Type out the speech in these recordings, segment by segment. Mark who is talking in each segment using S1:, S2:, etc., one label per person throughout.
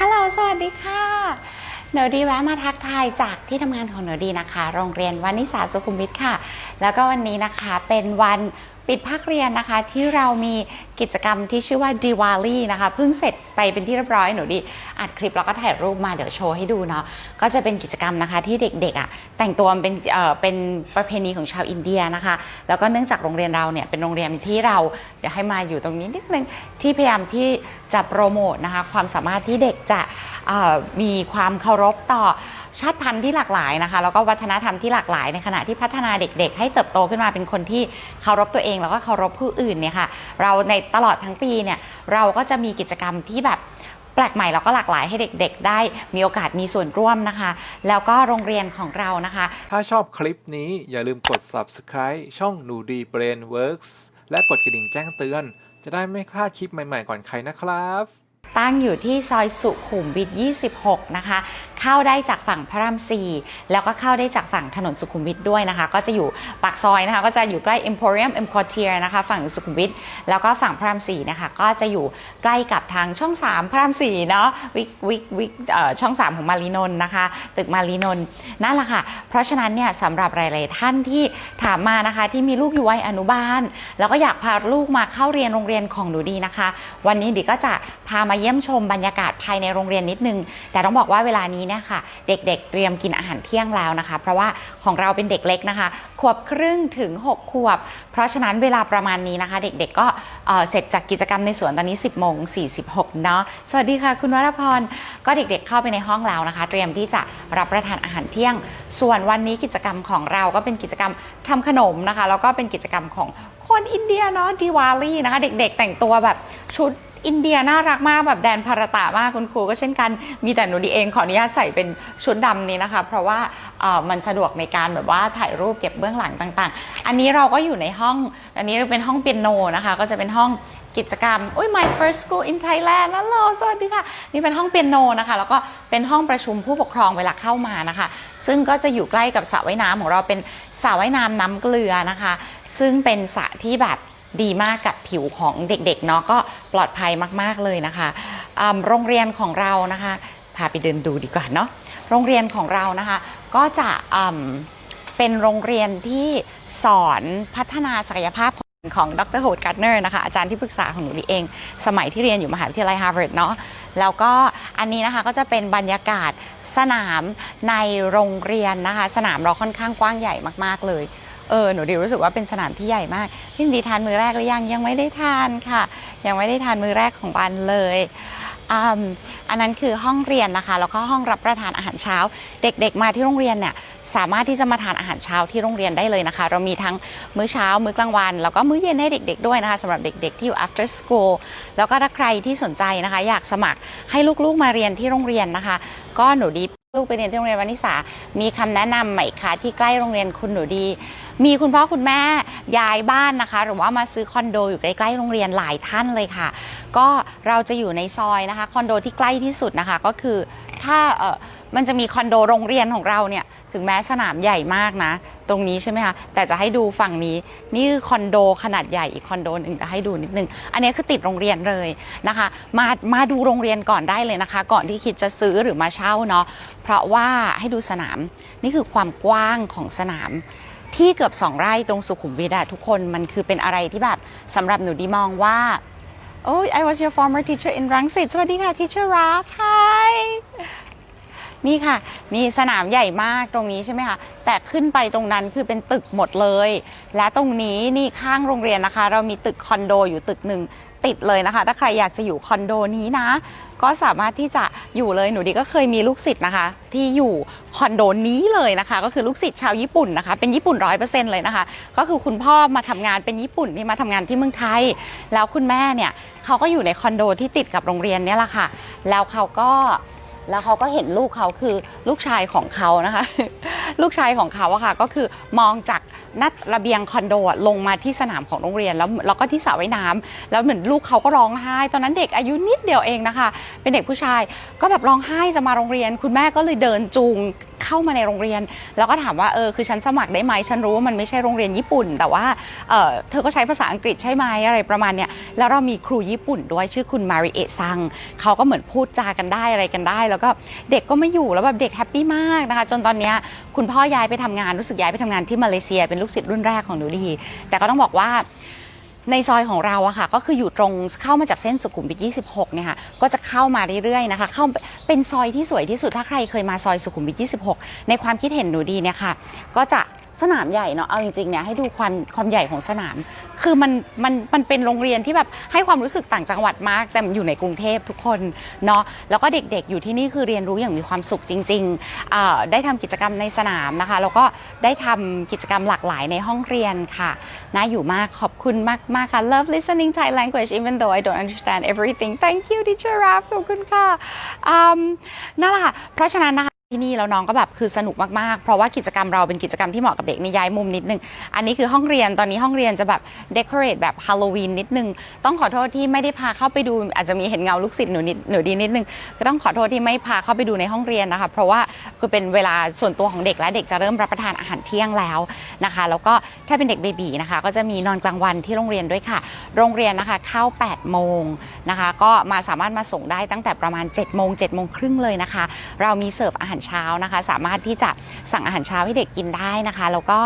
S1: ฮัลโหล สวัสดีค่ะ หนูดีแวะมาทักทายจากที่ทำงานของหนูดีนะคะ โรงเรียนวานิสาสุขุมวิทค่ะ แล้วก็วันนี้นะคะเป็นวัน ปิดภาคเรียนนะคะที่เรามีกิจกรรมที่ชื่อว่าดิวาลีนะคะเพิ่งเสร็จไปเป็นที่เรียบร้อยหนูดีอัดคลิปแล้วก็ถ่ายรูปมาเดี๋ยวโชว์ให้ดูเนาะก็จะเป็นกิจกรรมนะคะที่เด็กๆอะแต่งตัวเป็นเอ่อเป็นประเพณีของชาวอินเดียนะคะ แล้วก็เนื่องจากโรงเรียนเราเนี่ยเป็นโรงเรียนที่เราเดี๋ยวให้มาอยู่ตรงนี้นิดนึงที่พยายามที่จะโปรโมทนะคะความสามารถที่เด็กจะมีความเคารพต่อ ชาติพันธุ์ที่หลากหลายนะคะแล้วก็วัฒนธรรมที่หลากหลายในขณะที่พัฒนาเด็ก ๆ ให้เติบโตขึ้นมาเป็นคนที่เคารพตัวเอง แล้วก็เคารพผู้อื่นเนี่ยค่ะเราในตลอดทั้งปีเนี่ยเราก็จะมีกิจกรรมที่แบบแปลกใหม่แล้วก็หลากหลายให้เด็ก ๆ ได้มีโอกาสมีส่วนร่วมนะคะ แล้วก็โรงเรียนของเรานะคะ
S2: ถ้าชอบคลิปนี้อย่าลืมกด subscribe ช่องหนูดี Brain Works และกดกระดิ่งแจ้งเตือน จะได้ไม่พลาดคลิปใหม่ ๆ ก่อนใครนะครับ
S1: ตั้งอยู่ที่ซอยสุขุมวิท 26 นะคะ เข้าได้จากฝั่งพระราม 4 แล้วก็เข้าได้จากฝั่งถนนสุขุมวิทด้วยนะคะ ก็จะอยู่ปากซอยนะคะ ก็จะอยู่ใกล้ Emporium M Quartier นะคะ ฝั่งสุขุมวิท แล้วก็ฝั่งพระราม 4 นะคะ ก็จะอยู่ใกล้กับทางช่อง 3 พระราม 4 เนาะ วิกวิกวิกเอ่อช่อง 3 ของมารีนนนะคะ ตึกมารีนนนั่นแหละค่ะ เพราะฉะนั้นเนี่ยสำหรับหลาย ๆ ท่านที่ถามมานะคะ ที่มีลูกอยู่วัยอนุบาล แล้วก็อยากพาลูกมาเข้าเรียนโรงเรียนของหนูดีนะคะ วันนี้ดิก็จะพามาเยี่ยมชมบรรยากาศภายในโรงเรียนนิดนึง แต่ต้องบอกว่าเวลานี้เนี่ยค่ะเด็กๆ เตรียมกินอาหารเที่ยงแล้วนะคะ เพราะว่าของเราเป็นเด็กเล็กนะคะ ขวบครึ่งถึง 6 ขวบ เพราะฉะนั้นเวลาประมาณนี้นะคะ เด็กๆก็เสร็จจากกิจกรรมในสวนตอนนี้ 10โมง46เนาะสวัสดีค่ะ คุณวรพรก็เด็กๆเข้าไปในห้องแล้วนะคะ เตรียมที่จะรับประทานอาหารเที่ยง ส่วนวันนี้กิจกรรมของเราก็เป็นกิจกรรมทำขนมนะคะ แล้วก็เป็นกิจกรรมของคนอินเดียเนาะดิวาลีนะคะ เด็กๆ แต่งตัวแบบชุด อินเดียน่ารักมากแบบแดนพารตามากคุณครูก็เช่นกันมีแต่หนูดีเองขออนุญาตใส่เป็นชุดดำนี้นะคะ เพราะว่ามันสะดวกในการแบบว่าถ่ายรูปเก็บเบื้องหลังต่างๆ อันนี้เราก็อยู่ในห้อง อันนี้เป็นห้องเปียโนนะคะ ก็จะเป็นห้องกิจกรรมอุ้ย my first school in Thailand นั่นเหรอสวัสดีค่ะ นี่เป็นห้องเปียโนนะคะ แล้วก็เป็นห้องประชุมผู้ปกครองเวลาเข้ามานะคะ ซึ่งก็จะอยู่ใกล้กับสระว่ายน้ำของเราเป็นสระว่ายน้ำน้ำเกลือนะคะ ซึ่งเป็นสระที่แบบ ดีมากกับผิวของเด็กๆเนาะก็ปลอดภัยมากๆเลยนะคะโรงเรียนของเรานะคะพาไปเดินดูดีกว่าเนาะโรงเรียนของเรานะคะ ก็จะเป็นโรงเรียนที่สอนพัฒนาศักยภาพของดรโฮดการ์เนอร์นะคะอาจารย์ที่ปรึกษาของหนูดีเอง สมัยที่เรียนอยู่มหาวิทยาลัยฮาร์วาร์ดเนาะแล้วก็อันนี้นะคะก็จะเป็นบรรยากาศสนามในโรงเรียนนะคะ สนามเราค่อนข้างกว้างใหญ่มากๆเลย เออหนูดีรู้สึกว่าเป็นสนามที่ใหญ่มากพี่ดีทานมือแรกหรือยังยังไม่ได้ทานค่ะ ยังไม่ได้ทานมือแรกของวันเลยอันนั้นคือห้องเรียนนะคะแล้วก็ห้องรับประทานอาหารเช้า เด็กๆมาที่โรงเรียนเนี่ยสามารถที่จะมาทานอาหารเช้าที่โรงเรียนได้เลยนะคะ เรามีทั้งมื้อเช้า มื้อกลางวัน แล้วก็มื้อเย็นให้เด็ก ๆ ด้วยนะคะสำหรับเด็ก ๆ ที่อยู่ after school แล้วก็ถ้าใครที่สนใจนะคะ อยากสมัครให้ลูกๆมาเรียนที่โรงเรียนนะคะ ก็หนูดีลูกไปเรียนที่โรงเรียนวานิสามีคำแนะนำไหมคะที่ใกล้โรงเรียนคุณหนูดี มีคุณพ่อคุณแม่ย้ายบ้านนะคะ หรือว่ามาซื้อคอนโดอยู่ใกล้ๆโรงเรียนหลายท่านเลยค่ะ ก็เราจะอยู่ในซอยนะคะคอนโดที่ใกล้ที่สุดนะคะก็คือถ้าเออมันจะมีคอนโดโรงเรียนของเราเนี่ยถึงแม้สนามใหญ่มากนะ ตรงนี้ใช่ไหมคะแต่จะให้ดูฝั่งนี้นี่คือคอนโดขนาดใหญ่อีกคอนโดหนึ่งจะให้ดูนิดนึง อันนี้คือติดโรงเรียนเลยนะคะ มามาดูโรงเรียนก่อนได้เลยนะคะ ก่อนที่คิดจะซื้อหรือมาเช่าเนาะเพราะว่าให้ดูสนามนี่คือความกว้างของสนาม ที่เกือบสองไร่ตรงสุขุมวิทอะทุกคนมันคือเป็นอะไรที่แบบสำหรับหนูดีมองว่าโอ้ย I was your former teacher in รังสิตสวัสดีค่ะ teacher Raf hi นี่ค่ะ นี่สนามใหญ่มากตรงนี้ใช่ไหมคะ แต่ขึ้นไปตรงนั้นคือเป็นตึกหมดเลย และตรงนี้นี่ข้างโรงเรียนนะคะ เรามีตึกคอนโดอยู่ตึกหนึ่งติดเลยนะคะ ถ้าใครอยากจะอยู่คอนโดนี้นะ ก็สามารถที่จะอยู่เลยหนูดีก็เคยมีลูกศิษย์นะคะ ที่อยู่คอนโดนี้เลยนะคะ ก็คือลูกศิษย์ชาวญี่ปุ่นนะคะ เป็นญี่ปุ่นร้อยเปอร์เซ็นต์เลยนะคะ ก็คือคุณพ่อมาทำงานเป็นญี่ปุ่นที่มาทำงานที่เมืองไทย แล้วคุณแม่เนี่ยเขาก็อยู่ในคอนโดที่ติดกับโรงเรียนเนี่ยแหละค่ะ แล้วเขาก็ แล้วเขาก็เห็นลูกเขาคือลูกชายของเขานะคะ ลูกชายของเขาอะค่ะก็คือมองจากหนัดระเบียงคอนโดลงมาที่สนามของโรงเรียนแล้วแล้วก็ที่สระว่ายน้ำแล้วเหมือนลูกเขาก็ร้องไห้ ตอนนั้นเด็กอายุนิดเดียวเองนะคะ เป็นเด็กผู้ชายก็แบบร้องไห้จะมาโรงเรียน คุณแม่ก็เลยเดินจูง เข้ามาในโรงเรียน แล้วก็ถามว่าเออคือฉันสมัครได้ไหมฉันรู้ว่ามันไม่ใช่โรงเรียนญี่ปุ่น แต่ว่าเออเธอก็ใช้ภาษาอังกฤษใช่ไหมอะไรประมาณเนี้ยแล้วเรามีครูญี่ปุ่นด้วยชื่อคุณมาริเอะซังเขาก็เหมือนพูดจากันได้อะไรกันได้ แล้วก็เด็กก็ไม่อยู่แล้วแบบเด็กแฮปปี้มากนะคะ จนตอนเนี้ยคุณพ่อย้ายไปทำงานรู้สึกย้ายไปทำงานที่มาเลเซีย เป็นลูกศิษย์รุ่นแรกของหนูดี แต่ก็ต้องบอกว่า ในซอยของเราอะค่ะก็คืออยู่ตรงเข้ามาจากเส้นสุขุมวิท 26 เนี่ยค่ะก็จะเข้ามาเรื่อยๆนะคะ เข้าเป็นซอยที่สวยที่สุดถ้าใครเคยมาซอยสุขุมวิท 26 ในความคิดเห็นหนูดีเนี่ยค่ะก็จะ สนามใหญ่เนาะเอาจริงๆเนี่ยให้ดูความความใหญ่ของสนาม คือมันมันมันเป็นโรงเรียนที่แบบให้ความรู้สึกต่างจังหวัดมาก แต่อยู่ในกรุงเทพทุกคนเนาะแล้วก็เด็กๆอยู่ที่นี่คือเรียนรู้อย่างมีความสุขจริงๆได้ทำกิจกรรมในสนามนะคะ แล้วก็ได้ทำกิจกรรมหลากหลายในห้องเรียนค่ะน่าอยู่มากขอบคุณมากๆค่ะ love listening Thai language even though I don't understand everything thank you teacher Raf ขอบคุณค่ะนั่นแหละค่ะเพราะฉะนั้นนะคะ ที่นี่แล้วน้องก็แบบคือสนุกมากๆ เพราะว่ากิจกรรมเราเป็นกิจกรรมที่เหมาะกับเด็กในย้ายมุมนิดนึง อันนี้คือห้องเรียนตอนนี้ห้องเรียนจะแบบเด o อเรทแบบฮาโลวีนนิดนึง ต้องขอโทษที่ไม่ได้พาเข้าไปดู อาจจะมีเห็นเงาลูกศิษย์หนูนิดหนูดีนิดนึงก็ต้องขอโทษที่ไม่พาเข้าไปดูในห้องเรียนนะคะ เพราะว่าคือเป็นเวลาส่วนตัวของเด็กและเด็กจะเริ่มรับประทานอาหารเที่ยงแล้วนะคะ แล้วก็ถ้าเป็นเด็กเบบีนะคะ ก็จะมีนอนกลางวันที่โรงเรียนด้วยค่ะ โรงเรียนนะคะเข้า8โมงนะคะ ก็มาสามารถมาส่งได้ตั้งแต่ประมาณ7โมง7โมงครึ่งเลยนะคะ เรามีเสิร์ฟอาหารเช้านะคะ สามารถที่จะสั่งอาหารเช้าให้เด็กกินได้นะคะ แล้วก็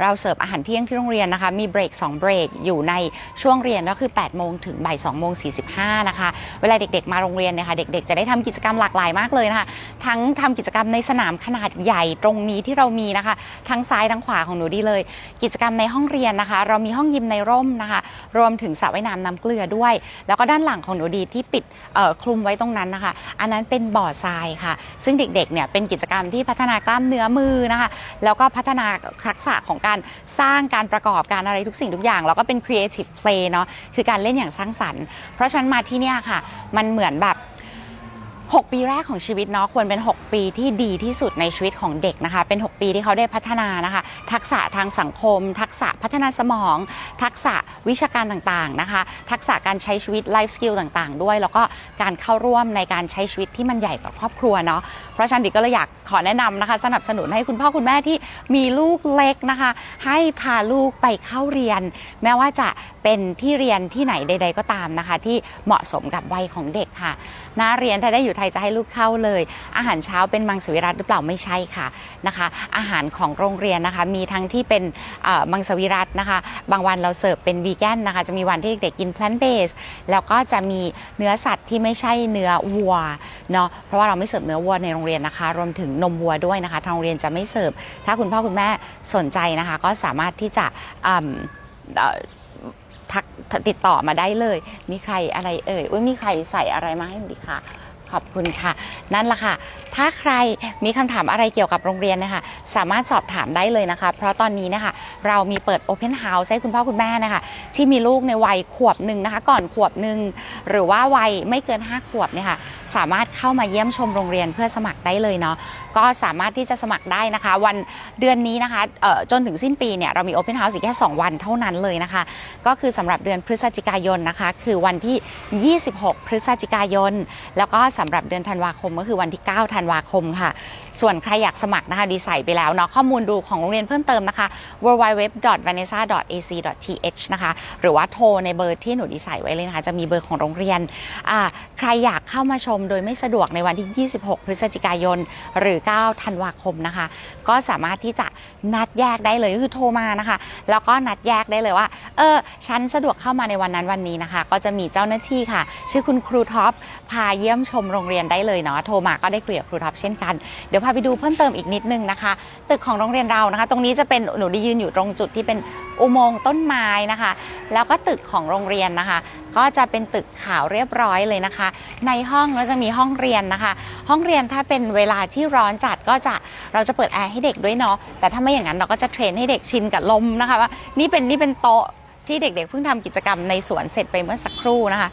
S1: เราเสิร์ฟอาหารเที่ยงที่โรงเรียนนะคะ มีเบรก2เบรกอยู่ในช่วงเรียนก็คือ8โมงถึงบ่าย2โมง45นะคะ เวลาเด็กๆมาโรงเรียนเนี่ยค่ะเด็กๆ จะได้ทำกิจกรรมหลากหลายมากเลยนะคะ ทั้งทำกิจกรรมในสนามขนาดใหญ่ตรงนี้ที่เรามีนะคะทั้งซ้ายทั้งขวาของหนูดีเลย กิจกรรมในห้องเรียนนะคะ เรามีห้องยิมในร่มนะคะ รวมถึงสระว่ายน้ำน้ำเกลือด้วย แล้วก็ด้านหลังของหนูดีที่ปิดคลุมไว้ตรงนั้นนะคะ อันนั้นเป็นบ่อทรายค่ะ ซึ่งเเด็กๆเนี่ยเป็นกิจกรรมที่พัฒนากล้ามเนื้อมือนะคะแล้วก็พัฒนาทักษะของการสร้างการประกอบการอะไรทุกสิ่งทุกอย่าง แล้วก็เป็น creative play เนาะคือการเล่นอย่างสร้างสรรค์ เพราะฉะนั้นมาที่เนี่ยค่ะ มันเหมือนแบบ 6 ปีแรกของชีวิตเนาะควรเป็น 6 ปีที่ดีที่สุดในชีวิตของเด็กนะคะ เป็น 6 ปีที่เขาได้พัฒนานะคะ ทักษะทางสังคม ทักษะพัฒนาสมอง ทักษะวิชาการต่างๆนะคะ ทักษะการใช้ชีวิตไลฟ์สกิลต่างๆ ด้วย แล้วก็การเข้าร่วมในการใช้ชีวิตที่มันใหญ่กว่าครอบครัวเนาะเพราะฉะนันดิก็เลยอยากขอแนะนำนะคะ สนับสนุนให้คุณพ่อคุณแม่ที่มีลูกเล็กนะคะ ให้พาลูกไปเข้าเรียน แม้ว่าจะเป็นที่เรียนที่ไหนใด ๆ ก็ตามนะคะ ที่เหมาะสมกับวัยของเด็กค่ะน่าเรียนถ้าได้อยู่ไทยจะให้ลูกเข้าเลย อาหารเช้าเป็นมังสวิรัตหรือเปล่าไม่ใช่ค่ะนะคะ อาหารของโรงเรียนนะคะ มีทั้งที่เป็นมังสวิรัตนะคะ บางวันเราเสิร์ฟเป็นวีแกนนะคะ จะมีวันที่เด็กๆกิน plant based แล้วก็จะมีเนื้อสัตว์ที่ไม่ใช่เนื้อวัวเนาะเพราะว่าเราไม่เสิร์ฟเนื้อวัวในโรงเรียนนะคะ รวมถึงนมวัวด้วยนะคะ ทางโรงเรียนจะไม่เสิร์ฟถ้าคุณพ่อคุณแม่สนใจนะคะ ก็สามารถที่จะทักติดต่อมาได้เลย มีใครอะไรเอ่ยอุ้ยมีใครใส่อะไรมาให้ดีคะ ขอบคุณค่ะ นั่นแหละค่ะ ถ้าใครมีคำถามอะไรเกี่ยวกับโรงเรียนนะคะ สามารถสอบถามได้เลยนะคะ เพราะตอนนี้นะคะ เรามีเปิด Open House ให้คุณพ่อคุณแม่นะคะ ที่มีลูกในวัยขวบหนึ่งนะคะ ก่อนขวบหนึ่งหรือว่าวัยไม่เกิน 5 ขวบเนี่ยค่ะ สามารถเข้ามาเยี่ยมชมโรงเรียนเพื่อสมัครได้เลยเนาะ ก็สามารถที่จะสมัครได้นะคะ วันเดือนนี้นะคะจนถึงสิ้นปีเนี่ยเรามี Open House อีกแค่ 2 วันเท่านั้นเลยนะคะ ก็คือสำหรับเดือนพฤศจิกายนนะคะ คือวันที่ 26 พฤศจิกายน แล้วก็สำหรับเดือนธันวาคมก็คือวันที่ 9 ธันวาคมค่ะส่วนใครอยากสมัครนะคะดีใส่ไปแล้วเนาะข้อมูลดูของโรงเรียนเพิ่มเติมนะคะ www.vanessa.ac.th นะคะหรือว่าโทรในเบอร์ที่หนูดีใส่ไว้เลยนะคะจะมีเบอร์ของโรงเรียนใครอยากเข้ามาชมโดยไม่สะดวกในวันที่ 26 พฤศจิกายน หรือ 9 ธันวาคมนะคะ ก็สามารถที่จะนัดแยกได้เลยก็คือโทรมานะคะ แล้วก็นัดแยกได้เลยว่าเออฉันสะดวกเข้ามาในวันนั้นวันนี้นะคะ ก็จะมีเจ้าหน้าที่ค่ะ ชื่อคุณครูท็อปพาเยี่ยมชมโรงเรียนได้เลยเนาะโทรมาก็ได้คุยกับครูท็อปเช่นกันเดี๋ยวพาไปดูเพิ่มเติมอีกนิดนึงนะคะ ตึกของโรงเรียนเรานะคะ ตรงนี้จะเป็นหนูได้ยืนอยู่ตรงจุดที่เป็นอุโมงค์ต้นไม้นะคะ แล้วก็ตึกของโรงเรียนนะคะ ก็จะเป็นตึกขาวเรียบร้อยเลยนะคะ ในห้องเราจะมีห้องเรียนนะคะ ห้องเรียนถ้าเป็นเวลาที่ร้อนจัดก็จะเราจะเปิดแอร์ให้เด็กด้วยเนาะแต่ถ้าไม่อย่างนั้นเราก็จะเทรนให้เด็กชินกับลมนะคะว่านี่เป็นนี่เป็นโต๊ะที่เด็กๆเพิ่งทำกิจกรรมในสวนเสร็จไปเมื่อสักครู่นะคะ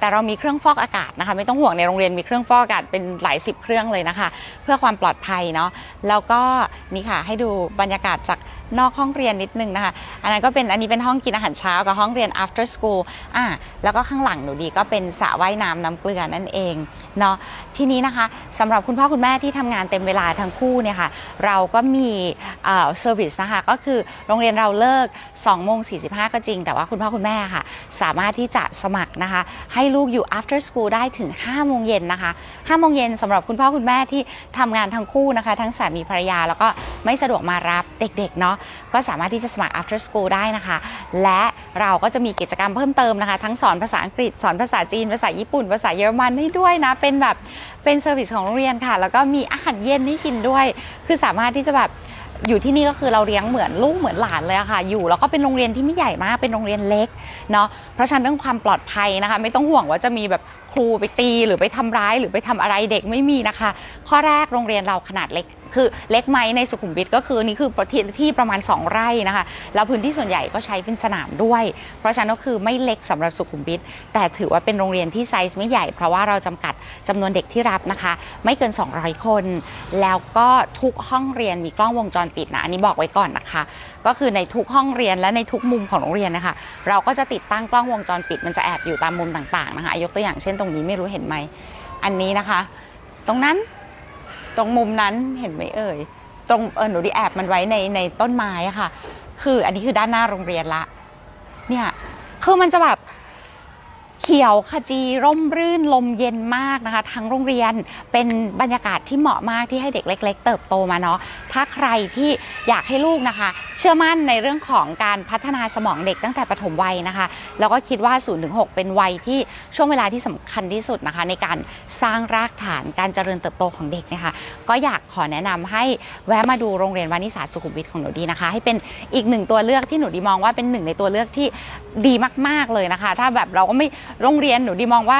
S1: แต่เรามีเครื่องฟอกอากาศนะคะ ไม่ต้องห่วงในโรงเรียนมีเครื่องฟอกอากาศเป็นหลายสิบเครื่องเลยนะคะ เพื่อความปลอดภัยเนาะแล้วก็นี่ค่ะให้ดูบรรยากาศจากนอกห้องเรียนนิดนึงนะคะ อันนั้นก็เป็นอันนี้เป็นห้องกินอาหารเช้ากับห้องเรียน after school อ่าแล้วก็ข้างหลังหนูดีก็เป็นสระว่ายน้ำน้ำเกลือนั่นเองเนาะทีนี้นะคะสำหรับคุณพ่อคุณแม่ที่ทำงานเต็มเวลาทั้งคู่เนี่ยค่ะเราก็มีเอ่อ service นะคะก็คือโรงเรียนเราเลิก2โมง45 ก็จริง แต่ว่าคุณพ่อคุณแม่ค่ะ สามารถที่จะสมัครนะคะให้ลูกอยู่ after school ได้ถึง 5 โมงเย็นนะคะ 5 โมงเย็นสำหรับคุณพ่อคุณแม่ที่ทำงานทั้งคู่นะคะ ทั้งสามีภรรยาแล้วก็ไม่สะดวกมารับเด็กๆเนาะก็สามารถที่จะสมัคร after school ได้นะคะ และเราก็จะมีกิจกรรมเพิ่มเติมนะคะ ทั้งสอนภาษาอังกฤษ สอนภาษาจีน ภาษาญี่ปุ่น ภาษาเยอรมันให้ด้วยนะ เป็นแบบเป็นเซอร์วิสของโรงเรียนค่ะ แล้วก็มีอาหารเย็นให้กินด้วย คือสามารถที่จะแบบ อยู่ที่นี่ก็คือเราเลี้ยงเหมือนลูกเหมือนหลานเลยค่ะ อยู่แล้วก็เป็นโรงเรียนที่ไม่ใหญ่มากเป็นโรงเรียนเล็กเนาะเพราะฉะนั้นเรื่องความปลอดภัยนะคะ ไม่ต้องห่วงว่าจะมีแบบครูไปตีหรือไปทำร้ายหรือไปทำอะไรเด็กไม่มีนะคะ ข้อแรกโรงเรียนเราขนาดเล็กคือเล็กไหมในสุขุมวิทก็คือนี่คือที่ที่ประมาณ 2 ไร่นะคะแล้วพื้นที่ส่วนใหญ่ก็ใช้เป็นสนามด้วย เพราะฉะนั้นก็คือไม่เล็กสำหรับสุขุมวิทแต่ถือว่าเป็นโรงเรียนที่ไซส์ไม่ใหญ่เพราะว่าเราจำกัดจำนวนเด็กที่รับนะคะ ไม่เกิน 200 คน แล้วก็ทุกห้องเรียนมีกล้องวงจรปิดนะอันนี้บอกไว้ก่อนนะคะ ก็คือในทุกห้องเรียนและในทุกมุมของโรงเรียนนะคะ เราก็จะติดตั้งกล้องวงจรปิด มันจะแอบอยู่ตามมุมต่างๆนะคะยกตัวอย่างเช่นตรงนี้ไม่รู้เห็นไหมอันนี้นะคะ ตรงนั้น ตรงมุมนั้นเห็นไหมเอ่ย ตรงเออหนูไดีแอบมันไว้ในในต้นไม้ค่ะ คืออันนี้คือด้านหน้าโรงเรียนละ เนี่ยคือมันจะแบบ เขียวขจีร่มรื่นลมเย็นมากนะคะ ทั้งโรงเรียนเป็นบรรยากาศที่เหมาะมากที่ให้เด็กเล็ก ๆ เติบโตมาเนาะถ้าใครที่อยากให้ลูกนะคะ เชื่อมั่นในเรื่องของการพัฒนาสมองเด็กตั้งแต่ปฐมวัยนะคะ แล้วก็คิดว่า0ูนถึงหเป็นวัยที่ช่วงเวลาที่สำคัญที่สุดนะคะ ในการสร้างรากฐานการเจริญเติบโตของเด็กนะคะ ก็อยากขอแนะนำให้แวะมาดูโรงเรียนวานิสาสุขุมวิทของหนูดีนะคะ ให้เป็นอีกหนึ่งตัวเลือกที่หนูดีมองว่าเป็นหนึ่งในตัวเลือกที่ดีมาก ๆเลยนะคะ ถ้าแบบเราก็ไม่โรงเรียนหนูดีมองว่า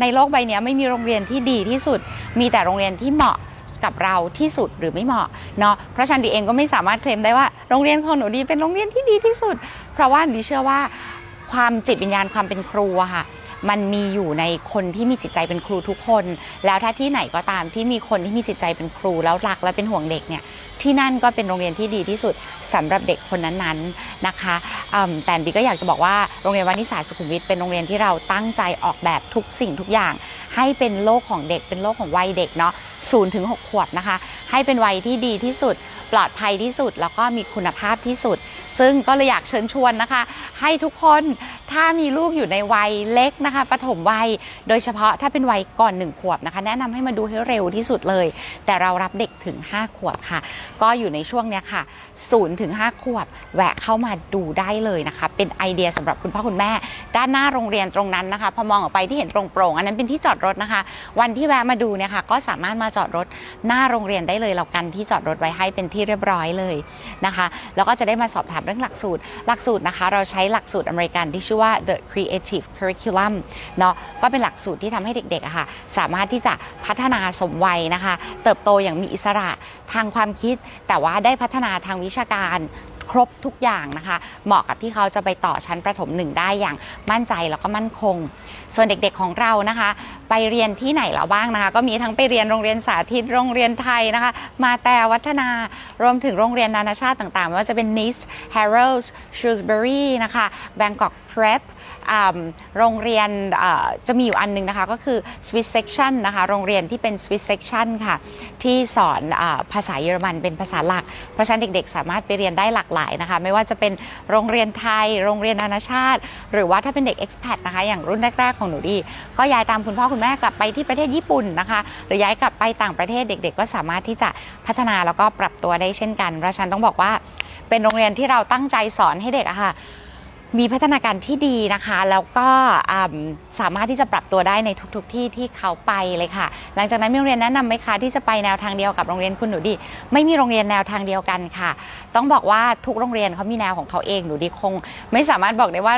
S1: ในโลกใบนี้ไม่มีโรงเรียนที่ดีที่สุด มีแต่โรงเรียนที่เหมาะกับเราที่สุดหรือไม่เหมาะเนาะเพราะฉันดีเองก็ไม่สามารถเคลมได้ว่าโรงเรียนของหนูดีเป็นโรงเรียนที่ดีที่สุด เพราะว่าดีเชื่อว่าความจิตวิญญาณความเป็นครูอะค่ะ มันมีอยู่ในคนที่มีจิตใจเป็นครูทุกคน แล้วถ้าที่ไหนก็ตามที่มีคนที่มีจิตใจเป็นครูแล้วรักและเป็นห่วงเด็กเนี่ยที่นั่นก็เป็นโรงเรียนที่ดีที่สุดสำหรับเด็กคนนั้นๆนะคะแต่บีก็อยากจะบอกว่าโรงเรียนวานิสาสุขุมวิทเป็นโรงเรียนที่เราตั้งใจออกแบบทุกสิ่งทุกอย่าง ให้เป็นโลกของเด็กเป็นโลกของวัยเด็กเนาะศูนย์ถึงหกขวบนะคะ ให้เป็นวัยที่ดีที่สุด ปลอดภัยที่สุด แล้วก็มีคุณภาพที่สุด ซึ่งก็เลยอยากเชิญชวนนะคะ ให้ทุกคน ถ้ามีลูกอยู่ในวัยเล็กนะคะปฐมวัย โดยเฉพาะถ้าเป็นวัยก่อนหนึ่งขวบนะคะ แนะนำให้มาดูให้เร็วที่สุดเลย แต่เรารับเด็กถึง 5 ขวบค่ะ ก็อยู่ในช่วงเนี้ยค่ะ0ถึง5ขวบ แวะเข้ามาดูได้เลยนะคะ เป็นไอเดียสำหรับคุณพ่อคุณแม่ ด้านหน้าโรงเรียนตรงนั้นนะคะ พอมองออกไปที่เห็นโปร่งๆอันนั้นเป็นที่จอดรถนะคะ วันที่แวะมาดูเนี่ยค่ะก็สามารถมาจอดรถหน้าโรงเรียนได้เลยเรากันที่จอดรถไว้ให้เป็นที่เรียบร้อยเลยนะคะ แล้วก็จะได้มาสอบถามเรื่องหลักสูตร หลักสูตรนะคะ เราใช้หลักสูตรอเมริกันที่ชื่อว่า the creative curriculum เนาะก็เป็นหลักสูตรที่ทำให้เด็กๆอะค่ะสามารถที่จะพัฒนาสมวัยนะคะ เติบโตอย่างมีอิสระทางความคิด แต่ว่าได้พัฒนาทางวิชาการ ครบทุกอย่างนะคะ เหมาะกับที่เขาจะไปต่อชั้นประถมหนึ่งได้อย่างมั่นใจแล้วก็มั่นคง ส่วนเด็กๆของเรานะคะ ไปเรียนที่ไหนแล้วบ้างนะคะ ก็มีทั้งไปเรียนโรงเรียนสาธิตโรงเรียนไทยนะคะ มาแต่วัฒนารวมถึงโรงเรียนนานาชาติต่างๆไม่ว่าจะเป็น Nice Harrods Shrewsbury นะคะ Bangkok Prep โรงเรียนจะมีอยู่อันนึงนะคะ ก็คือ Swiss Section นะคะ โรงเรียนที่เป็น Swiss Section ค่ะ ที่สอนอภาษาเยอรมันเป็นภาษาหลัก เพราะฉะนั้นเด็กๆ สามารถไปเรียนได้หลากหลายนะคะ ไม่ว่าจะเป็นโรงเรียนไทย โรงเรียนนานาชาติ หรือว่าถ้าเป็นเด็ก expat นะคะ อย่างรุ่นแรกๆ ของหนูดี ก็ย้ายตามคุณพ่อคุณแม่กลับไปที่ประเทศญี่ปุ่นนะคะ หรือย้ายกลับไปต่างประเทศเด็ก ๆ ก็สามารถที่จะพัฒนาแล้วก็ปรับตัวได้เช่นกัน เพราะฉะนันต้องบอกว่าเป็นโรงเรียนที่เราตั้งใจสอนให้เด็กอะค่ะ มีพัฒนาการที่ดีนะคะ แล้วก็สามารถที่จะปรับตัวได้ในทุกๆทที่ที่เขาไปเลยค่ะ หลังจากนั้นมีโรงเรียนแนะนำไหมคะที่จะไปแนวทางเดียวกับโรงเรียนคุณหนูดี ไม่มีโรงเรียนแนวทางเดียวกันค่ะ ต้องบอกว่าทุกโรงเรียนเขามีแนวของเขาเองหนูดีคง ไม่สามารถบอกได้ว่า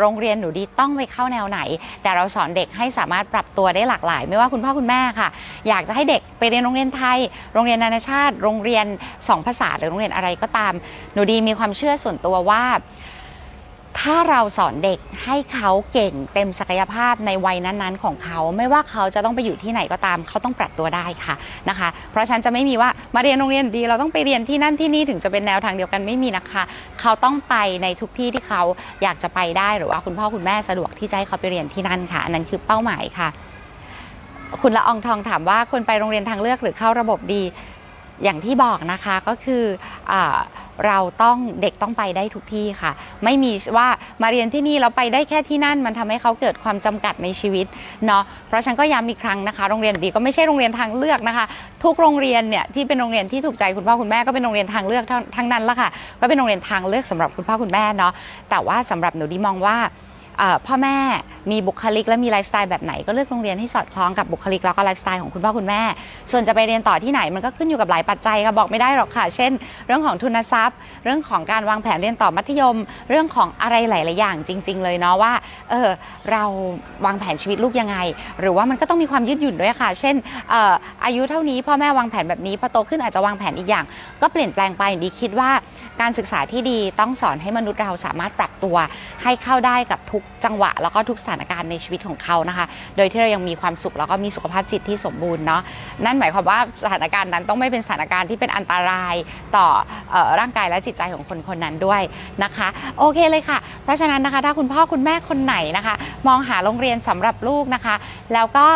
S1: โรงเรียนหนูดีต้องไปเข้าแนวไหน แต่เราสอนเด็กให้สามารถปรับตัวได้หลากหลาย ไม่ว่าคุณพ่อคุณแม่ค่ะ อยากจะให้เด็กไปเรียนโรงเรียนไทย โรงเรียนนานาชาติ โรงเรียนสองภาษาหรือโรงเรียนอะไรก็ตาม หนูดีมีความเชื่อส่วนตัวว่า ถ้าเราสอนเด็กให้เขาเก่งเต็มศักยภาพในวัยนั้นๆ ของเขา ไม่ว่าเขาจะต้องไปอยู่ที่ไหนก็ตาม เขาต้องปรับตัวได้ค่ะนะคะ เพราะฉันจะไม่มีว่ามาเรียนโรงเรียนดี เราต้องไปเรียนที่นั่นที่นี่ถึงจะเป็นแนวทางเดียวกันไม่มีนะคะ เขาต้องไปในทุกที่ที่เขาอยากจะไปได้หรือว่าคุณพ่อคุณแม่สะดวกที่จะให้เขาไปเรียนที่นั่นค่ะอันนั้นคือเป้าหมายค่ะ คุณละอองทองถามว่าควรไปโรงเรียนทางเลือกหรือเข้าระบบดีอย่างที่บอกนะคะก็คืออ เราต้องเด็กต้องไปได้ทุกที่ค่ะ ไม่มีว่ามาเรียนที่นี่เราไปได้แค่ที่นั่น มันทำให้เขาเกิดความจำกัดในชีวิตเนาะเพราะฉันก็ย้ำอีกครั้งนะคะ โรงเรียนดีก็ไม่ใช่โรงเรียนทางเลือกนะคะ ทุกโรงเรียนเนี่ยที่เป็นโรงเรียนที่ถูกใจคุณพ่อคุณแม่ก็เป็นโรงเรียนทางเลือกทั้งนั้นละค่ะ ก็เป็นโรงเรียนทางเลือกสำหรับคุณพ่อคุณแม่เนาะแต่ว่าสำหรับหนูดีมองว่าพ่อแม่ มีบุคลิกและมีไลฟ์สไตล์แบบไหนก็เลือกโรงเรียนที่สอดคล้องกับบุคลิกแล้วก็ไลฟ์สไตล์ของคุณพ่อคุณแม่ ส่วนจะไปเรียนต่อที่ไหนมันก็ขึ้นอยู่กับหลายปัจจัยค่ะบอกไม่ได้หรอกค่ะ เช่น เรื่องของทุนทรัพย์ เรื่องของการวางแผนเรียนต่อมัธยม เรื่องของอะไรหลาย ๆ อย่างจริง ๆ เลยเนาะว่าเออเราวางแผนชีวิตลูกยังไง หรือว่ามันก็ต้องมีความยืดหยุ่นด้วยค่ะ เช่นอออายุเท่านี้พ่อแม่วางแผนแบบนี้พอโตขึ้นอาจจะวางแผนอีกอย่าง ก็เปลี่ยนแปลงไปดีคิดว่าการศึกษาที่ดีต้องสอนให้มนุษย์เราสามารถปรับตัว ให้เข้าได้กับทุกจังหวะ แล้วก็ทุกสถานการณ์ในชีวิตของเขานะคะ โดยที่เรายังมีความสุขแล้วก็มีสุขภาพจิตที่สมบูรณ์เนาะนั่นหมายความว่าสถานการณ์นั้นต้องไม่เป็นสถานการณ์ที่เป็นอันตรายต่อเอ่อร่างกายและจิตใจของคนคนนั้นด้วยนะคะ โอเคเลยค่ะ เพราะฉะนั้นนะคะถ้าคุณพ่อคุณแม่คนไหนนะคะ มองหาโรงเรียนสำหรับลูกนะคะ แล้วก็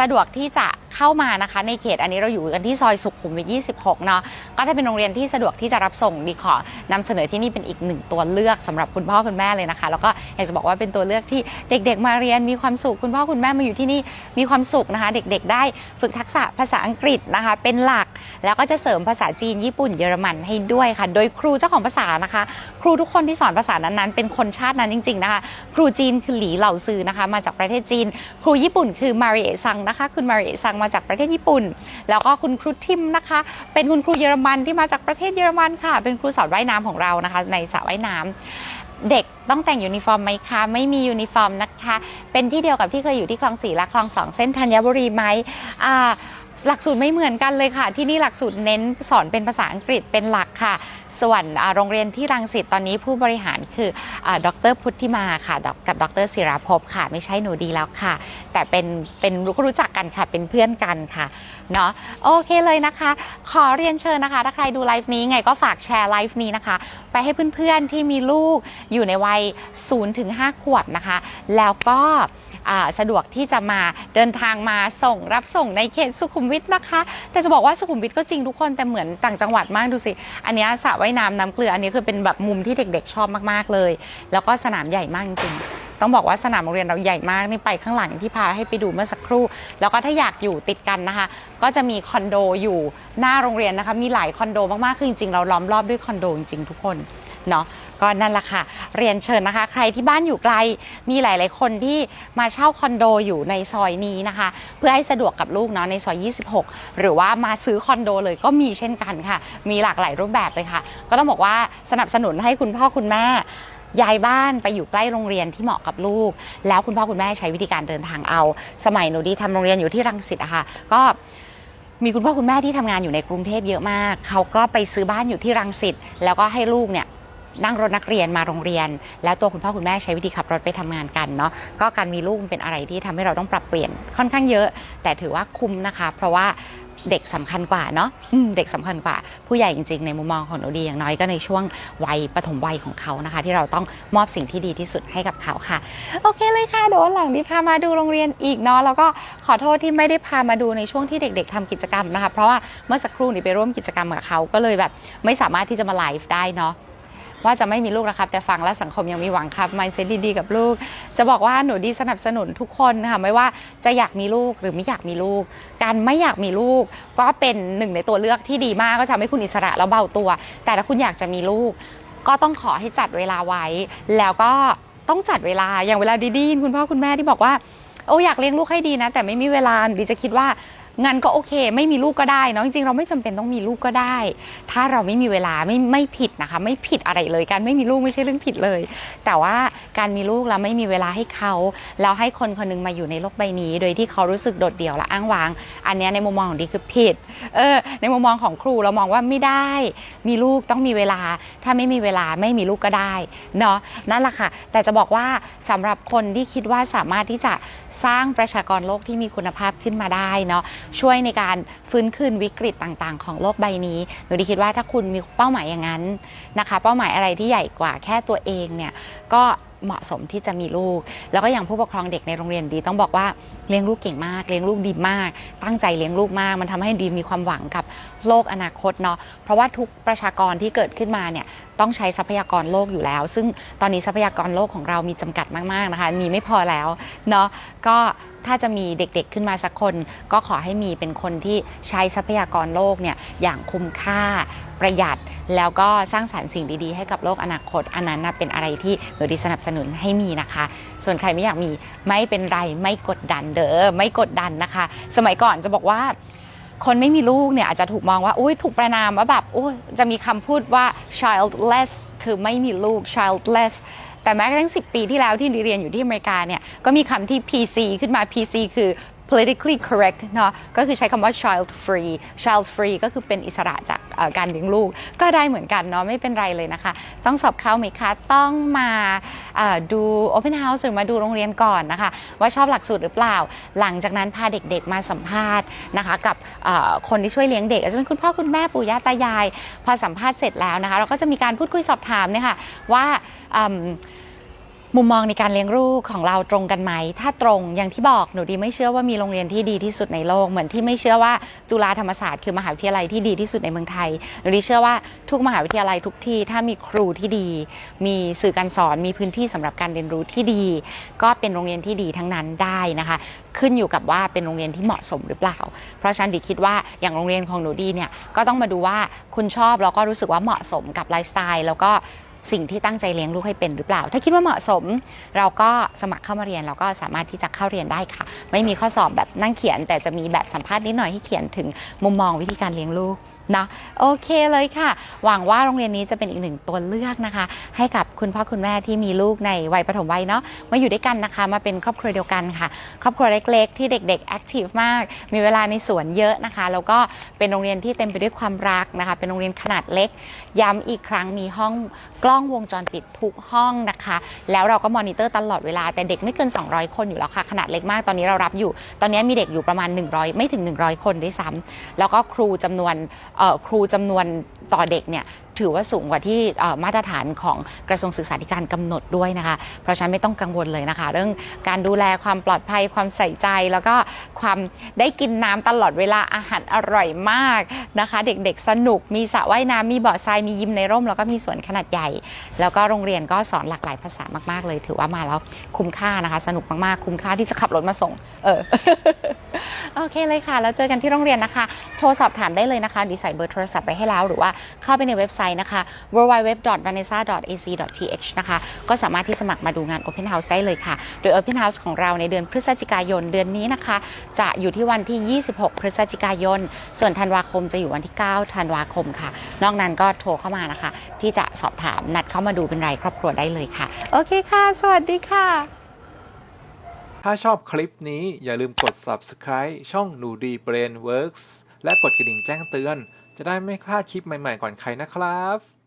S1: สะดวกที่จะ เข้ามานะคะในเขตอันนี้เราอยู่กันที่ซอยสุขุมวิท 26 เนาะก็ถ้าเป็นโรงเรียนที่สะดวกที่จะรับส่งดีขอนำเสนอที่นี่เป็นอีกหนึ่งตัวเลือกสำหรับคุณพ่อคุณแม่เลยนะคะ แล้วก็อยากจะบอกว่าเป็นตัวเลือกที่เด็กๆ มาเรียนมีความสุขคุณพ่อคุณแม่มาอยู่ที่นี่มีความสุขนะคะ เด็กๆ ได้ฝึกทักษะภาษาอังกฤษนะคะ เป็นหลักแล้วก็จะเสริมภาษาจีนญี่ปุ่นเยอรมันให้ด้วยค่ะ โดยครูเจ้าของภาษานะคะ ครูทุกคนที่สอนภาษานั้นๆ เป็นคนชาตินั้นจริง ๆนะคะ ครูจีนคือหลีเหล่าซือนะคะ มาจากประเทศจีน ครูญี่ปุ่นคือมาริเอะซังนะคะ คุณมาริเอะซังมาจากประเทศญี่ปุ่น แล้วก็คุณครูทิมนะคะ เป็นคุณครูเยอรมันที่มาจากประเทศเยอรมันค่ะ เป็นครูสอนว่ายน้ำของเรานะคะ ในสระว่ายน้ำเด็กต้องแต่งยูนิฟอร์มไหมคะ ไม่มียูนิฟอร์มนะคะ เป็นที่เดียวกับที่เคยอยู่ที่คลองสี่และคลองสองเส้นธัญบุรีไหมอ่าหลักสูตรไม่เหมือนกันเลยค่ะ ที่นี่หลักสูตรเน้นสอนเป็นภาษาอังกฤษเป็นหลักค่ะ ส่วนโรงเรียนที่รังสิตตอนนี้ผู้บริหารคืออดรพุทธิมาค่ะกับดรศิราภพค่ะ ไม่ใช่หนูดีแล้วค่ะ แต่เป็นเป็นรู้จักกันค่ะเป็นเพื่อนกันค่ะเนาะโอเคเลยนะคะ ขอเรียนเชิญนะคะ ถ้าใครดูไลฟ์นี้ไงก็ฝากแชร์ไลฟ์นี้นะคะ ไปให้เพื่อนๆที่มีลูกอยู่ในวัย0-5ถึง5ขวบนะคะ แล้วก็ สะดวกที่จะมาเดินทางมาส่งรับส่งในเขตสุขุมวิทนะคะ แต่จะบอกว่าสุขุมวิทก็จริงทุกคนแต่เหมือนต่างจังหวัดมากดูสิ อันนี้สระว่ายน้ำน้ำเกลืออันนี้คือเป็นแบบมุมที่เด็กๆ ชอบมากๆเลย แล้วก็สนามใหญ่มากจริงต้องบอกว่าสนามโรงเรียนเราใหญ่มากนี่ไปข้างหลังที่พาให้ไปดูเมื่อสักครู่ แล้วก็ถ้าอยากอยู่ติดกันนะคะ ก็จะมีคอนโดอยู่หน้าโรงเรียนนะคะ มีหลายคอนโดมากๆคือจริงๆเราล้อมรอบด้วยคอนโดจริงๆทุกคนเนาะ ก็นั่นแหละค่ะ เรียนเชิญนะคะ ใครที่บ้านอยู่ไกลมีหลาย ๆ คนที่มาเช่าคอนโดอยู่ในซอยนี้นะคะ เพื่อให้สะดวกกับลูกเนาะในซอย 26 หรือว่ามาซื้อคอนโดเลยก็มีเช่นกันค่ะ มีหลากหลายรูปแบบเลยค่ะ ก็ต้องบอกว่าสนับสนุนให้คุณพ่อคุณแม่ย้ายบ้านไปอยู่ใกล้โรงเรียนที่เหมาะกับลูก แล้วคุณพ่อคุณแม่ใช้วิธีการเดินทางเอา สมัยหนูดีทำโรงเรียนอยู่ที่รังสิตอะค่ะ ก็มีคุณพ่อคุณแม่ที่ทำงานอยู่ในกรุงเทพเยอะมาก เขาก็ไปซื้อบ้านอยู่ที่รังสิตแล้วก็ให้ลูกเนี่ย นั่งรถนักเรียนมาโรงเรียน แล้วตัวคุณพ่อคุณแม่ใช้วิธีขับรถไปทำงานกันเนาะก็การมีลูกเป็นอะไรที่ทำให้เราต้องปรับเปลี่ยนค่อนข้างเยอะ แต่ถือว่าคุ้มนะคะ เพราะว่าเด็กสำคัญกว่าเนาะเด็กสำคัญกว่า ผู้ใหญ่จริง ๆ ในมุมมองของหนูดีอย่างน้อยก็ในช่วงวัยปฐมวัยของเขานะคะ ที่เราต้องมอบสิ่งที่ดีที่สุดให้กับเขาค่ะ โอเคเลยค่ะเดี๋ยววันหลังดีพามาดูโรงเรียนอีกเนาะแล้วก็ขอโทษที่ไม่ได้พามาดูในช่วงที่เด็ก ๆทำกิจกรรมนะคะ เพราะว่าเมื่อสักครู่นี้ไปร่วมกิจกรรมกับเขาก็เลยแบบ ไม่สามารถที่จะมาไลฟ์ได้เนาะ ว่าจะไม่มีลูกนะครับ แต่ฟังแล้วสังคมยังมีหวังครับ mindset ดีๆกับลูก จะบอกว่าหนูดีสนับสนุนทุกคนค่ะไม่ว่าจะอยากมีลูกหรือไม่อยากมีลูก การไม่อยากมีลูก ก็เป็นหนึ่งในตัวเลือกที่ดีมากก็ทำให้คุณอิสระแล้วเบาตัว แต่ถ้าคุณอยากจะมีลูก ก็ต้องขอให้จัดเวลาไว้ แล้วก็ต้องจัดเวลาอย่างเวลาดีๆคุณพ่อคุณแม่ที่บอกว่าโอ้อยากเลี้ยงลูกให้ดีนะ แต่ไม่มีเวลาดีจะคิดว่า งั้นก็โอเค ไม่มีลูกก็ได้เนาะจริงๆเราไม่จำเป็นต้องมีลูกก็ได้ ถ้าเราไม่มีเวลาไม่ไม่ผิดนะคะ ไม่ผิดอะไรเลยการไม่มีลูกไม่ใช่เรื่องผิดเลย แต่ว่าการมีลูกแล้วไม่มีเวลาให้เขาแล้วให้คนคนหนึงมาอยู่ในโลกใบนี้ โดยที่เขารู้สึกโดดเดี่ยวและอ้างว้าง อันนี้ในมุมมองของดีคือผิดเออในมุมมองของครูเรามองว่าไม่ได้ มีลูกต้องมีเวลา ถ้าไม่มีเวลาไม่มีลูกก็ได้เนาะนั่นแหละค่ะ แต่จะบอกว่าสำหรับคนที่คิดว่าสามารถที่จะ สร้างประชากรโลกที่มีคุณภาพขึ้นมาได้เนาะช่วยในการฟื้นคืนวิกฤตต่างๆ ของโลกใบนี้หนูดีคิดว่าถ้าคุณมีเป้าหมายอย่างนั้นนะคะ เป้าหมายอะไรที่ใหญ่กว่าแค่ตัวเองเนี่ยก็ เหมาะสมที่จะมีลูก แล้วก็อย่างผู้ปกครองเด็กในโรงเรียนดี ต้องบอกว่าเลี้ยงลูกเก่งมากเลี้ยงลูกดีมาก ตั้งใจเลี้ยงลูกมาก มันทำให้ดีมีความหวังกับโลกอนาคตเนาะเพราะว่าทุกประชากรที่เกิดขึ้นมาเนี่ยต้องใช้ทรัพยากรโลกอยู่แล้ว ซึ่งตอนนี้ทรัพยากรโลกของเรามีจำกัดมากๆนะคะ มีไม่พอแล้วเนาะก็ ถ้าจะมีเด็กๆขึ้นมาสักคน ก็ขอให้มีเป็นคนที่ใช้ทรัพยากรโลกเนี่ยอย่างคุ้มค่าประหยัด แล้วก็สร้างสรรค์สิ่งดีๆ ให้กับโลกอนาคต อันนั้นนะเป็นอะไรที่หนูดีสนับสนุนให้มีนะคะ ส่วนใครไม่อยากมีไม่เป็นไรไม่กดดันเด้อไม่กดดันนะคะ สมัยก่อนจะบอกว่าคนไม่มีลูกเนี่ยอาจจะถูกมองว่าอุ้ยถูกประนามว่าแบบอุ้ยจะมีคำพูดว่า childless คือไม่มีลูก childless แต่แม้กระทั่ง10 ปีที่แล้วที่เรียนอยู่ที่อเมริกาเนี่ยก็มีคำที่ PC ขึ้นมา PC คือ politically correct เนาะก็คือใช้คำว่า child free child free ก็คือเป็นอิสระจากการเลี้ยงลูก ก็ได้เหมือนกันเนาะไม่เป็นไรเลยนะคะ ต้องสอบเข้าไหมคะ ต้องมาดู open house หรือมาดูโรงเรียนก่อนนะคะ ว่าชอบหลักสูตรหรือเปล่า หลังจากนั้นพาเด็กๆมาสัมภาษณ์นะคะกับคนที่ช่วยเลี้ยงเด็กอาจจะเป็นคุณพ่อคุณแม่ปู่ย่าตายาย พอสัมภาษณ์เสร็จแล้วนะคะ เราก็จะมีการพูดคุยสอบถามเนี่ยค่ะว่า มุมมองในการเลี้ยงลูกของเราตรงกันไหม ถ้าตรงอย่างที่บอกหนูดีไม่เชื่อว่ามีโรงเรียนที่ดีที่สุดในโลก เหมือนที่ไม่เชื่อว่าจุฬาธรรมศาสตร์คือมหาวิทยาลัยที่ดีที่สุดในเมืองไทยหนูดีเชื่อว่าทุกมหาวิทยาลัยทุกที่ถ้ามีครูที่ดี มีสื่อการสอนมีพื้นที่สำหรับการเรียนรู้ที่ดี ก็เป็นโรงเรียนที่ดีทั้งนั้นได้นะคะ ขึ้นอยู่กับว่าเป็นโรงเรียนที่เหมาะสมหรือเปล่า เพราะฉันดีคิดว่าอย่างโรงเรียนของหนูดีเนี่ยก็ต้องมาดูว่าคุณชอบแล้วก็รู้สึกว่าเหมาะสมกับไลฟ์สไตล์แล้วก็ สิ่งที่ตั้งใจเลี้ยงลูกให้เป็นหรือเปล่า ถ้าคิดว่าเหมาะสม เราก็สมัครเข้ามาเรียน เราก็สามารถที่จะเข้าเรียนได้ค่ะ ไม่มีข้อสอบแบบนั่งเขียน แต่จะมีแบบสัมภาษณ์นิดหน่อยให้เขียนถึงมุมมองวิธีการเลี้ยงลูก นะโอเคเลยค่ะ หวังว่าโรงเรียนนี้จะเป็นอีกหนึ่งตัวเลือกนะคะ ให้กับคุณพ่อคุณแม่ที่มีลูกในวัยประถมวัยเนาะมาอยู่ด้วยกันนะคะ มาเป็นครอบครัวเดียวกันค่ะ ครอบครัวเล็กๆ ที่เด็กๆแอคทีฟมาก มีเวลาในสวนเยอะนะคะ แล้วก็เป็นโรงเรียนที่เต็มไปด้วยความรักนะคะ เป็นโรงเรียนขนาดเล็ก ย้ำอีกครั้งมีห้องกล้องวงจรปิดทุกห้องนะคะ แล้วเราก็มอนิเตอร์ตลอดเวลาแต่เด็กไม่เกิน 200 คนอยู่แล้วค่ะขนาดเล็กมากตอนนี้เรารับอยู่ ตอนนี้มีเด็กอยู่ประมาณ 100 ไม่ถึง 100 คนด้วยซ้ำแล้วก็ครูจำนวนครูจำนวนต่อเด็กเนี่ยถือว่าสูงกว่าที่มาตรฐานของกระทรวงศึกษาธิการกำหนดด้วยนะคะ เพราะฉะนั้นไม่ต้องกังวลเลยนะคะ เรื่องการดูแลความปลอดภัยความใส่ใจ แล้วก็ความได้กินน้ำตลอดเวลาอาหารอร่อยมากนะคะ เด็กๆสนุกมีสระว่ายน้ำมีเบาะทรายมียิมในร่ม แล้วก็มีสวนขนาดใหญ่ แล้วก็โรงเรียนก็สอนหลากหลายภาษามากๆเลย ถือว่ามาแล้วคุ้มค่านะคะ สนุกมากๆคุ้มค่าที่จะขับรถมาส่ง เออ โอเคเลยค่ะ แล้วเจอกันที่โรงเรียนนะคะ โทรสอบถามได้เลยนะคะ ดีใส่เบอร์โทรศัพท์ไปให้แล้ว หรือว่าเข้าไปในเว็บไซต์นะคะ www.vanessa.ac.th นะคะ ก็สามารถที่สมัครมาดูงาน Open House ได้เลยค่ะ โดย Open House ของเราในเดือนพฤศจิกายนเดือนนี้นะคะ จะอยู่ที่วันที่ 26 พฤศจิกายน ส่วนธันวาคมจะอยู่วันที่ 9 ธันวาคมค่ะ นอกนั้นก็โทรเข้ามานะคะ ที่จะสอบถามนัดเข้ามาดูเป็นรายครอบครัวได้เลยค่ะ โอเคค่ะ สวัสดีค่ะ
S2: ถ้าชอบคลิปนี้อย่าลืมกด subscribe ช่องหนูดี Brain Works และกดกระดิ่งแจ้งเตือน จะได้ไม่พลาดคลิปใหม่ๆก่อนใครนะครับ